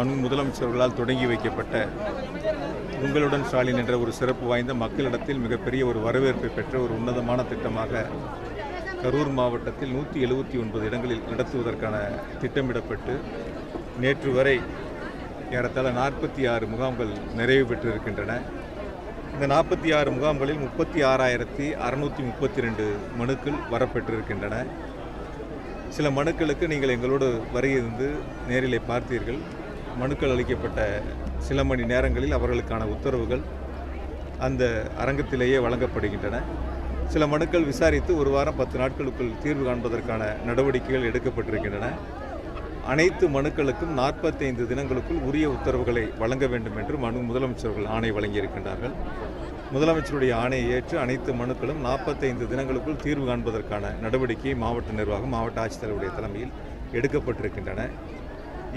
மாண்பு முதலமைச்சர்களால் தொடங்கி வைக்கப்பட்ட உங்களுடன் ஸ்டாலின் என்ற ஒரு சிறப்பு வாய்ந்த மக்களிடத்தில் மிகப்பெரிய ஒரு வரவேற்பை பெற்ற ஒரு உன்னதமான திட்டமாக கரூர் மாவட்டத்தில் நூற்றி எழுபத்தி ஒன்பது இடங்களில் நடத்துவதற்கான திட்டமிடப்பட்டு நேற்று வரை ஏறத்தாழ நாற்பத்தி ஆறு முகாம்கள் நிறைவு பெற்றிருக்கின்றன. இந்த நாற்பத்தி ஆறு முகாம்களில் முப்பத்தி ஆறாயிரத்தி அறுநூற்றி முப்பத்தி ரெண்டு மனுக்கள் வரப்பெற்றிருக்கின்றன. சில மனுக்களுக்கு நீங்கள் எங்களோடு வருகிறது நேரிலே பார்த்தீர்கள். மனுக்கள் அளிக்கப்பட்ட சில மணி நேரங்களில் அவர்களுக்கான உத்தரவுகள் அந்த அரங்கத்திலேயே வழங்கப்படுகின்றன. சில மனுக்கள் விசாரித்து ஒரு வாரம் பத்து நாட்களுக்குள் தீர்வு காண்பதற்கான நடவடிக்கைகள் எடுக்கப்பட்டிருக்கின்றன. அனைத்து மனுக்களுக்கும் நாற்பத்தைந்து தினங்களுக்குள் உரிய உத்தரவுகளை வழங்க வேண்டும் என்று மனு முதலமைச்சர்கள் ஆணை வழங்கியிருக்கின்றார்கள். முதலமைச்சருடைய ஆணையை ஏற்று அனைத்து மனுக்களும் நாற்பத்தைந்து தினங்களுக்குள் தீர்வு காண்பதற்கான நடவடிக்கையை மாவட்ட நிர்வாகம் மாவட்ட ஆட்சித்தலைவருடைய தலைமையில் எடுக்கப்பட்டிருக்கின்றன.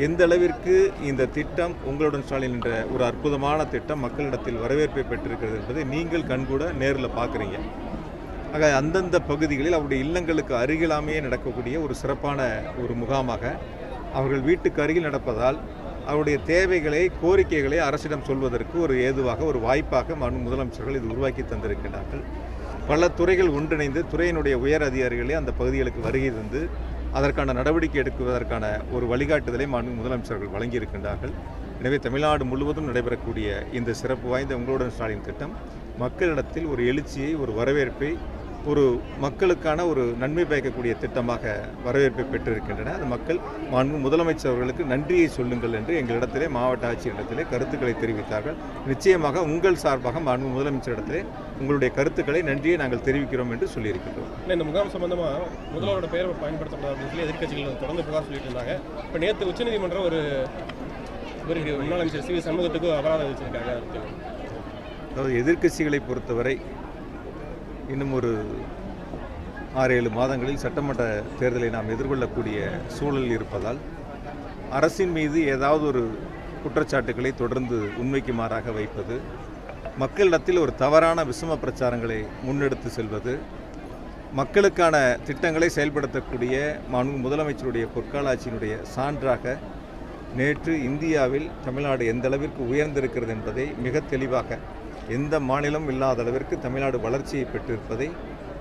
எந்த அளவிற்கு இந்த திட்டம் உங்களுடன் ஸ்டாலின் என்ற ஒரு அற்புதமான திட்டம் மக்களிடத்தில் வரவேற்பை பெற்றிருக்கிறது என்பதை நீங்கள் கண்கூட நேரில் பார்க்குறீங்க. ஆக அந்தந்த பகுதிகளில் அவருடைய இல்லங்களுக்கு அருகிலாமையே நடக்கக்கூடிய ஒரு சிறப்பான ஒரு முகாமாக அவர்கள் வீட்டுக்கு அருகில் நடப்பதால் அவருடைய தேவைகளை கோரிக்கைகளை அரசிடம் சொல்வதற்கு ஒரு ஏதுவாக ஒரு வாய்ப்பாக மனு முதலமைச்சர்கள் இது உருவாக்கி தந்திருக்கிறார்கள். பல துறைகள் ஒன்றிணைந்து துறையினுடைய உயர் அதிகாரிகளே அந்த பகுதிகளுக்கு வருகை தந்து அதற்கான நடவடிக்கை எடுக்குவதற்கான ஒரு வழிகாட்டுதலை மாநில முதலமைச்சர்கள் வழங்கியிருக்கின்றார்கள். எனவே தமிழ்நாடு முழுவதும் நடைபெறக்கூடிய இந்த சிறப்பு வாய்ந்த உங்களுடன் ஸ்டாலின் திட்டம் மக்களிடத்தில் ஒரு எழுச்சியை ஒரு வரவேற்பை ஒரு மக்களுக்கான ஒரு நன்மை பயக்கக்கூடிய திட்டமாக வரவேற்பை பெற்றிருக்கின்றன. அது மக்கள் மாண்பு முதலமைச்சர் அவர்களுக்கு நன்றியை சொல்லுங்கள் என்று எங்களிடத்திலே மாவட்ட ஆட்சியரிடத்திலே கருத்துக்களை தெரிவித்தார்கள். நிச்சயமாக உங்கள் சார்பாக மாண்பு முதலமைச்சரிடத்திலே உங்களுடைய கருத்துக்களை நன்றியை நாங்கள் தெரிவிக்கிறோம் என்று சொல்லியிருக்கின்றோம். இல்லை, இந்த முகாம் சம்பந்தமா முதல்வரோட பெயரை பயன்படுத்தப்படாது சொல்லி எதிர்க்கட்சிகள் தொடர்ந்து புகார் சொல்லிட்டு இருந்தாங்க. இப்போ நேற்று உச்சநீதிமன்றம் ஒரு முன்னாள் அமைச்சர் சி வி சண்முகத்துக்கு அபராதம் விதிச்சிருக்காங்க. அதுக்கு அதாவது எதிர்க்கட்சிகளை பொறுத்தவரை இன்னும் ஒரு ஆறு ஏழு மாதங்களில் சட்டமன்ற தேர்தலை நாம் எதிர்கொள்ளக்கூடிய சூழல் இருப்பதால் அரசின் மீது ஏதாவது ஒரு குற்றச்சாட்டுகளை தொடர்ந்து உண்மைக்கு மாறாக வைப்பது மக்களிடத்தில் ஒரு தவறான விசம பிரச்சாரங்களை முன்னெடுத்து செல்வது மக்களுக்கான திட்டங்களை செயல்படுத்தக்கூடிய மாண்பு முதலமைச்சருடைய பொற்காலாட்சியினுடைய சான்றாக நேற்று இந்தியாவில் தமிழ்நாடு எந்த அளவிற்கு உயர்ந்திருக்கிறது என்பதை மிக தெளிவாக எந்த மாநிலம் இல்லாத அளவிற்கு தமிழ்நாடு வளர்ச்சியை பெற்றிருப்பதை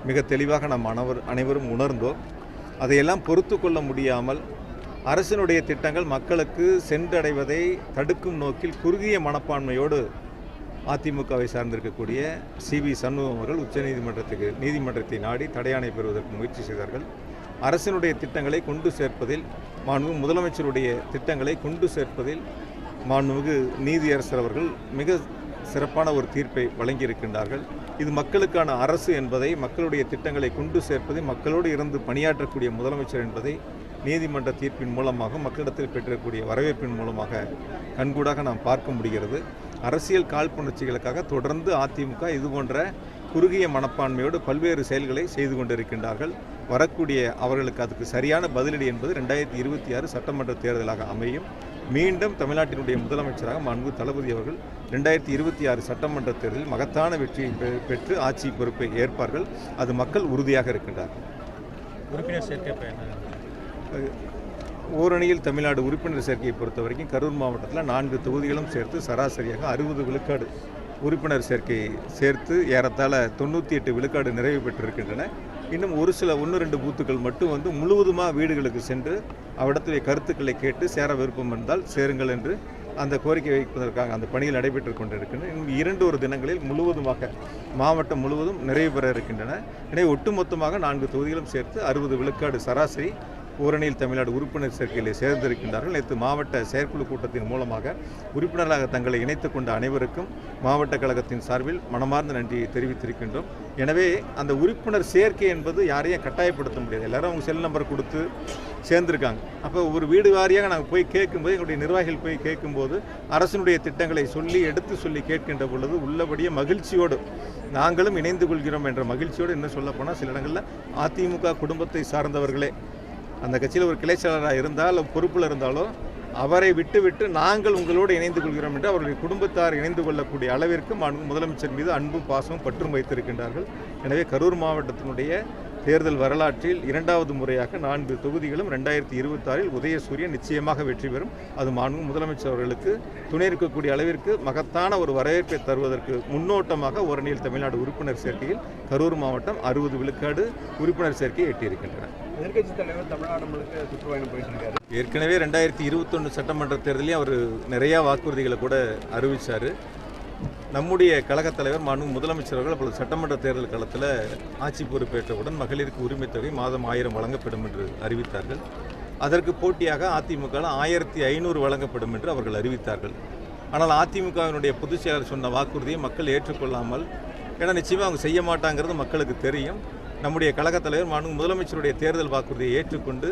மிக தெளிவாக நம் அனைவர் அனைவரும் உணர்ந்தோம். அதையெல்லாம் பொறுத்து கொள்ள முடியாமல் அரசினுடைய திட்டங்கள் மக்களுக்கு சென்றடைவதை தடுக்கும் நோக்கில் குறுகிய மனப்பான்மையோடு அதிமுகவை சார்ந்திருக்கக்கூடிய சி வி சண்முகம் அவர்கள் உச்சநீதிமன்றத்துக்கு நீதிமன்றத்தை நாடி தடையாணை பெறுவதற்கு முயற்சி செய்தார்கள். அரசினுடைய திட்டங்களை கொண்டு சேர்ப்பதில் மாண்பு முதலமைச்சருடைய திட்டங்களை கொண்டு சேர்ப்பதில் மாண்புமிகு நீதியரசர் அவர்கள் மிக சிறப்பான ஒரு தீர்ப்பை வழங்கியிருக்கின்றார்கள். இது மக்களுக்கான அரசு என்பதை மக்களுடைய திட்டங்களை கொண்டு சேர்ப்பதை மக்களோடு இருந்து பணியாற்றக்கூடிய முதலமைச்சர் என்பதை நீதிமன்ற தீர்ப்பின் மூலமாக மக்களிடத்தில் பெற்றக்கூடிய வரவேற்பின் மூலமாக கண்கூடாக நாம் பார்க்க முடிகிறது. அரசியல் காழ்ப்புணர்ச்சிகளுக்காக தொடர்ந்து அதிமுக இது போன்ற குறுகிய மனப்பான்மையோடு பல்வேறு செயல்களை செய்து கொண்டிருக்கின்றார்கள். வரக்கூடிய அவர்களுக்கு அதுக்கு சரியான பதிலடி என்பது ரெண்டாயிரத்தி இருபத்தி ஆறு சட்டமன்ற தேர்தலாக அமையும். மீண்டும் தமிழ்நாட்டினுடைய முதலமைச்சராக மாண்பு தளபதி அவர்கள் ரெண்டாயிரத்தி இருபத்தி ஆறு சட்டமன்ற தேர்தலில் மகத்தான வெற்றியை பெற்று ஆட்சி பொறுப்பை ஏற்பார்கள். அது மக்கள் உறுதியாக இருக்கின்றார்கள் உறுப்பினர் சேர்க்கை ஓரணியில் தமிழ்நாடு உறுப்பினர் சேர்க்கையை பொறுத்த வரைக்கும் கரூர் மாவட்டத்தில் நான்கு தொகுதிகளும் சேர்த்து சராசரியாக அறுபது விழுக்காடு. உறுப்பினர் சேர்க்கை சேர்த்து ஏறத்தாழ தொண்ணூற்றி எட்டு விழுக்காடு நிறைவு பெற்றிருக்கின்றன. இன்னும் ஒரு சில ஒன்று ரெண்டு பூத்துக்கள் மட்டும் வந்து முழுவதுமாக வீடுகளுக்கு சென்று அவ்விடத்துடைய கருத்துக்களை கேட்டு சேர விருப்பம் இருந்தால் சேருங்கள் என்று அந்த கோரிக்கை வைப்பதற்காக அந்த பணியில் நடைபெற்று கொண்டிருக்கின்றன. இன்னும் இரண்டு ஒரு தினங்களில் முழுவதுமாக மாவட்டம் முழுவதும் நிறைவு பெற இருக்கின்றன. எனவே ஒட்டுமொத்தமாக நான்கு தொகுதிகளும் சேர்த்து அறுபது விழுக்காடு சராசரி ஓரணியில் தமிழ்நாடு உறுப்பினர் சேர்க்கையிலே சேர்ந்திருக்கின்றார்கள். நேற்று மாவட்ட செயற்குழு கூட்டத்தின் மூலமாக உறுப்பினராக தங்களை இணைத்துக் கொண்ட அனைவருக்கும் மாவட்ட கழகத்தின் சார்பில் மனமார்ந்த நன்றியை தெரிவித்திருக்கின்றோம். எனவே அந்த உறுப்பினர் சேர்க்கை என்பது யாரையும் கட்டாயப்படுத்த முடியாது. எல்லாரும் அவங்க செல் நம்பர் கொடுத்து சேர்ந்திருக்காங்க. அப்போ ஒரு வீடு வாரியாக நாங்கள் போய் கேட்கும்போது எங்களுடைய நிர்வாகிகள் போய் கேட்கும்போது அரசினுடைய திட்டங்களை சொல்லி எடுத்து சொல்லி கேட்கின்ற பொழுது உள்ளபடியே மகிழ்ச்சியோடு நாங்களும் இணைந்து கொள்கிறோம் என்ற மகிழ்ச்சியோடு என்ன சொல்லப்போனால் சில இடங்களில் அதிமுக குடும்பத்தை சார்ந்தவர்களே அந்த கட்சியில் ஒரு கிளை செயலராக இருந்தால் பொறுப்பில் இருந்தாலும் அவரை விட்டுவிட்டு நாங்கள் உங்களோடு இணைந்து கொள்கிறோம் என்று அவருடைய குடும்பத்தார் இணைந்து கொள்ளக்கூடிய அளவிற்கு முதலமைச்சர் மீது அன்பும் பாசமும் பற்றும் வைத்திருக்கின்றார்கள். எனவே கரூர் மாவட்டத்தினுடைய தேர்தல் வரலாற்றில் இரண்டாவது முறையாக நான்கு தொகுதிகளும் ரெண்டாயிரத்தி இருபத்தாறில் உதயசூரியன் நிச்சயமாக வெற்றி பெறும். அது மாண்பு முதலமைச்சர் அவர்களுக்கு துணை இருக்கக்கூடிய அளவிற்கு மகத்தான ஒரு வரவேற்பை தருவதற்கு முன்னோட்டமாக ஓரணியில் தமிழ்நாடு உறுப்பினர் சேர்க்கையில் கரூர் மாவட்டம் அறுபது விழுக்காடு உறுப்பினர் சேர்க்கையை எட்டியிருக்கின்றன எதிர்கட்சி தலைவர் தமிழ்நாடு முழுக்க சுற்றுப்பயணம் போயிட்டு இருக்காரு ஏற்கனவே ரெண்டாயிரத்தி இருபத்தொன்று சட்டமன்ற தேர்தலையும் அவர் நிறையா வாக்குறுதிகளை கூட அறிவித்தார் நம்முடைய கழகத் தலைவர் மாண்பு முதலமைச்சர் அவர்கள் அப்பொழுது சட்டமன்ற தேர்தல் காலத்தில் ஆட்சி பொறுப்பேற்றவுடன் மகளிருக்கு உரிமை தொகை மாதம் ஆயிரம் வழங்கப்படும் என்று அறிவித்தார்கள். அதற்கு போட்டியாக அதிமுக ஆயிரத்தி ஐநூறு வழங்கப்படும் என்று அவர்கள் அறிவித்தார்கள். ஆனால் அதிமுகவினுடைய பொதுச் செயலாளர் சொன்ன வாக்குறுதியை மக்கள் ஏற்றுக்கொள்ளாமல் ஏன்னா நிச்சயமாக அவங்க செய்ய மாட்டாங்கிறது மக்களுக்கு தெரியும். நம்முடைய கழகத் தலைவர் மாண்பு முதலமைச்சருடைய தேர்தல் வாக்குறுதியை ஏற்றுக்கொண்டு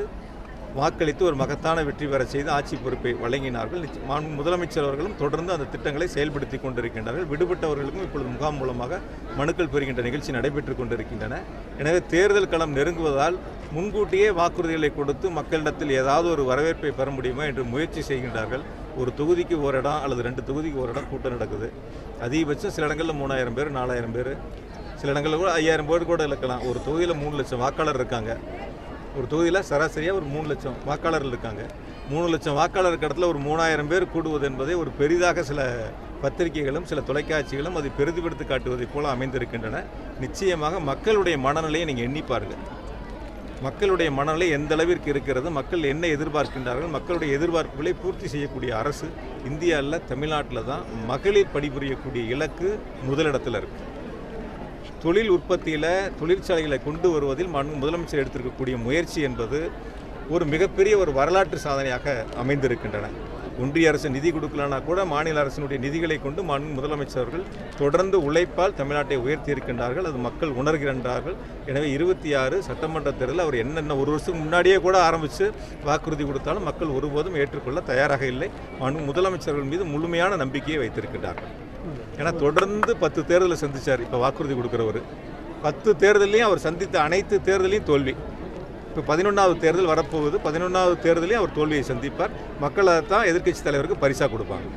வாக்களித்து ஒரு மகத்தான வெற்றி பெற செய்து ஆட்சி பொறுப்பை வழங்கினார்கள். மாண்பு முதலமைச்சர் அவர்களும் தொடர்ந்து அந்த திட்டங்களை செயல்படுத்தி கொண்டிருக்கின்றார்கள் விடுபட்டவர்களுக்கும் இப்பொழுது முகாம் மூலமாக மனுக்கள் பெறுகின்ற நிகழ்ச்சி நடைபெற்று கொண்டிருக்கின்றன. எனவே தேர்தல் களம் நெருங்குவதால் முன்கூட்டியே வாக்குறுதிகளை கொடுத்து மக்களிடத்தில் ஏதாவது ஒரு வரவேற்பை பெற முடியுமா என்று முயற்சி செய்கின்றார்கள். ஒரு தொகுதிக்கு ஒரு இடம் அல்லது ரெண்டு தொகுதிக்கு ஒரு இடம் கூட்டம் நடக்குது. அதிகபட்சம் சில இடங்களில் மூணாயிரம் பேர் நாலாயிரம் பேர் சில இடங்களில் கூட ஐயாயிரம் பேர் கூட இருக்கலாம். ஒரு தொகுதியில் மூணு லட்சம் வாக்காளர் இருக்காங்க. ஒரு தொகுதியில் சராசரியாக ஒரு மூணு லட்சம் வாக்காளர்கள் இருக்காங்க. மூணு லட்சம் வாக்காளர் இடத்துல ஒரு மூணாயிரம் பேர் கூடுவது என்பதை ஒரு பெரிதாக சில பத்திரிகைகளும் சில தொலைக்காட்சிகளும் அதை பெரிதுபடுத்தி காட்டுவதைப் போல அமைந்திருக்கின்றன. நிச்சயமாக மக்களுடைய மனநிலையை நீங்கள் எண்ணி பாருங்கள் மக்களுடைய மனநிலை எந்த அளவிற்கு இருக்கிறது மக்கள் என்ன எதிர்பார்க்கின்றார்கள் மக்களுடைய எதிர்பார்ப்புகளை பூர்த்தி செய்யக்கூடிய அரசு இந்தியாவில் தமிழ்நாட்டில் தான் மகளிர் பணிபுரியக்கூடிய இலக்கு முதலிடத்தில் இருக்குது தொழில் உற்பத்தியில் தொழிற்சாலைகளை கொண்டு வருவதில் முதலமைச்சர் எடுத்திருக்கக்கூடிய முயற்சி என்பது ஒரு மிகப்பெரிய ஒரு வரலாற்று சாதனையாக அமைந்திருக்கின்றன. ஒன்றிய அரசு நிதி கொடுக்கலனா கூட மாநில அரசினுடைய நிதிகளை கொண்டு மாண்பு முதலமைச்சர்கள் தொடர்ந்து உழைப்பால் தமிழ்நாட்டை உயர்த்தி இருக்கின்றார்கள் அது மக்கள் உணர்கின்றார்கள். எனவே இருபத்தி ஆறு சட்டமன்ற தேர்தலில் அவர் என்னென்ன ஒரு வருஷத்துக்கு முன்னாடியே கூட ஆரம்பித்து வாக்குறுதி கொடுத்தாலும் மக்கள் ஒருபோதும் ஏற்றுக்கொள்ள தயாராக இல்லை. மாண்பு முதலமைச்சர்கள் மீது முழுமையான நம்பிக்கையை வைத்திருக்கின்றார்கள். ஏன்னா தொடர்ந்து பத்து தேர்தலை சந்திச்சார் இப்போ வாக்குறுதி கொடுக்குறவர். பத்து தேர்தலையும் அவர் சந்தித்த அனைத்து தேர்தலையும் தோல்வி. இப்போ பதினொன்றாவது தேர்தல் வரப்போகுது. பதினொன்றாவது தேர்தலையும் அவர் தோல்வியை சந்திப்பார். மக்கள் தான் எதிர்க்கட்சி தலைவருக்கு பரிசாக கொடுப்பாங்க.